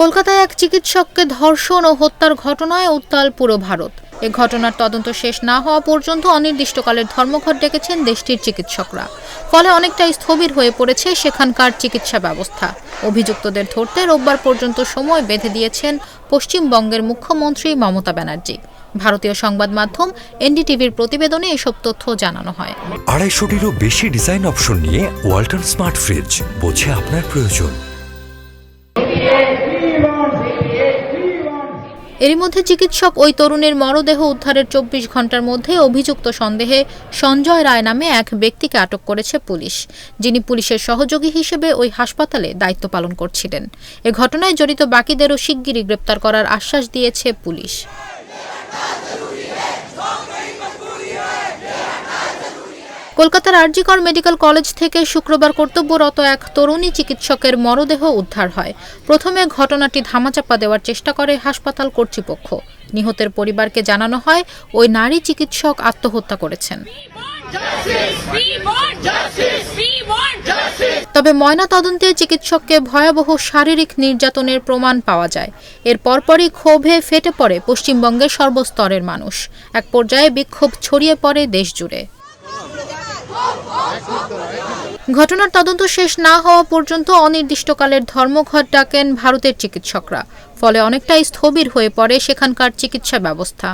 কলকাতায় এক চিকিৎসককে ধর্ষণ ও হত্যার ঘটনায় উত্তাল পুরো ভারত। এ ঘটনার তদন্ত শেষ না হওয়া পর্যন্ত অনির্দিষ্টকালের ধর্মঘট ডেকেছেন দেশটির চিকিৎসকরা। ফলে অনেকটাই স্থবির হয়ে পড়েছে সেখানকার চিকিৎসা ব্যবস্থা। অভিযুক্তদের ধরতে রোববার পর্যন্ত সময় বেঁধে দিয়েছেন পশ্চিমবঙ্গের মুখ্যমন্ত্রী মমতা ব্যানার্জি। ভারতীয় সংবাদ মাধ্যম এনডিটিভির প্রতিবেদনে এসব তথ্য জানানো হয়। আড়াইশোটিরও বেশি ডিজাইন অপশন নিয়ে ওয়ালটন স্মার্ট ফ্রিজ বোঝে আপনার প্রয়োজন। এরই মধ্যে চিকিৎসক ওই তরুণের মরদেহ উদ্ধারের চব্বিশ ঘণ্টার মধ্যে অভিযুক্ত সন্দেহে সঞ্জয় রায় নামে এক ব্যক্তিকে আটক করেছে পুলিশ। যিনি পুলিশের সহযোগী হিসেবে ওই হাসপাতালে দায়িত্ব পালন করছিলেন। এ ঘটনায় জড়িত বাকিদেরও শিগগিরই গ্রেপ্তার করার আশ্বাস দিয়েছে পুলিশ। কলকাতার আরজিকর মেডিকেল কলেজ থেকে শুক্রবার কর্তব্যরত এক তরুণী চিকিৎসকের মরদেহ উদ্ধার হয়। প্রথমে ঘটনাটি ধামাচাপা দেওয়ার চেষ্টা করে হাসপাতাল কর্তৃপক্ষ। নিহতের পরিবারকে জানানো হয়, ওই নারী চিকিৎসক আত্মহত্যা করেছেন! তবে ময়না তদন্তে চিকিৎসককে ভয়াবহ শারীরিক নির্যাতনের প্রমাণ পাওয়া যায়। এর পরপরই ক্ষোভে ফেটে পড়ে পশ্চিমবঙ্গের সর্বস্তরের মানুষ। এক পর্যায়ে বিক্ষোভ ছড়িয়ে পড়ে দেশ জুড়ে ঘটনার তদন্ত শেষ না হওয়া পর্যন্ত অনির্দিষ্টকালের ধর্মঘট ডাকেন ভারতের চিকিৎসকরা। ফলে অনেকটাই স্থবির হয়ে পড়ে সেখানকার চিকিৎসা ব্যবস্থা।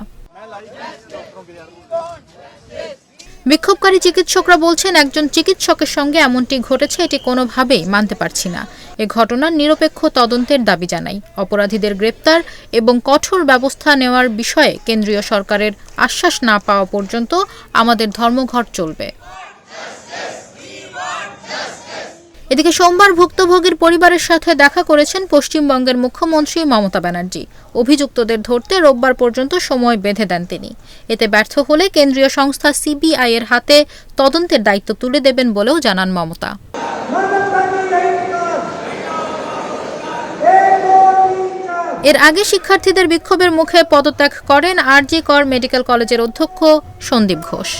বিক্ষোভকারী চিকিৎসকরা বলছেন, একজন চিকিৎসকের সঙ্গে এমনটি ঘটেছে, এটি কোনোভাবেই মানতে পারছি না। এ ঘটনার নিরপেক্ষ তদন্তের দাবি জানাই। অপরাধীদের গ্রেপ্তার এবং কঠোর ব্যবস্থা নেওয়ার বিষয়ে কেন্দ্রীয় সরকারের আশ্বাস না পাওয়া পর্যন্ত আমাদের ধর্মঘট চলবে। এদিকে সোমবার ভুক্তভোগীর পরিবারের সাথে দেখা করেছেন পশ্চিমবঙ্গের মুখ্যমন্ত্রী মমতা ব্যানার্জি। অভিযুক্তদের ধরতে রোববার পর্যন্ত সময় বেঁধে দেন তিনি। এতে ব্যর্থ হলে কেন্দ্রীয় সংস্থা সিবিআই এর হাতে তদন্তের দায়িত্ব তুলে দেবেন বলেও জানান মমতা। এর আগে শিক্ষার্থীদের বিক্ষোভের মুখে পদত্যাগ করেন আরজি কর মেডিকেল কলেজের অধ্যক্ষ সন্দীপ ঘোষ।